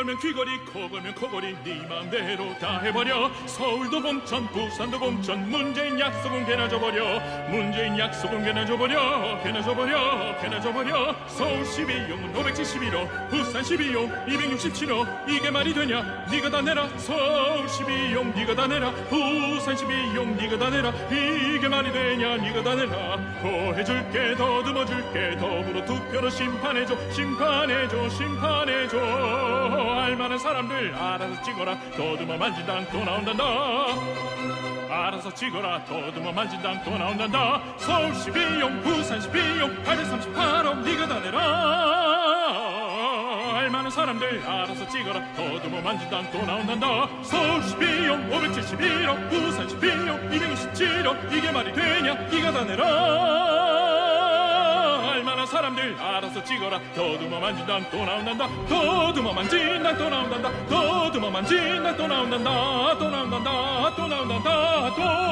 걸면 귀걸이 코 걸면 코걸이 네 맘대로 다 해버려. 서울도 공천 부산도 공천 문재인 약속은 개나 줘버려. 문재인 약속은 개나 줘버려 개나 줘버려 개나 줘버려. 서울 12용 571호 부산 12용 267호 이게 말이 되냐? 네가 다 내라. 서울 12용 네가 다 내라. 부산 12용 네가 다 내라. 이게 말이 되냐? 네가 다 내라. 더 해줄게 더듬어줄게 더불어 투표로 심판해줘 심판해줘 심판해줘 알만한 사람들 알아서 찍어라. 더듬어 만진당 또 나온단다. 알아서 찍어라. 더듬어 만진당 또 나온단다. 서울 12용 부산 12용 838억 네가 다 내라. 알만한 사람들 알아서 찍어라. 더듬어 만진당 또 나온단다. 서울 12용 571억 부산 12용 227억 이게 말이 되냐? 네가 다 내라 사람들 알아서 찍어라. 더듬어 만진당 또 나온단다. 더듬어 만진당 또 나온단다. 더듬어 만진당 또 나온단다. 또 나온단다. 또 나온단다. 또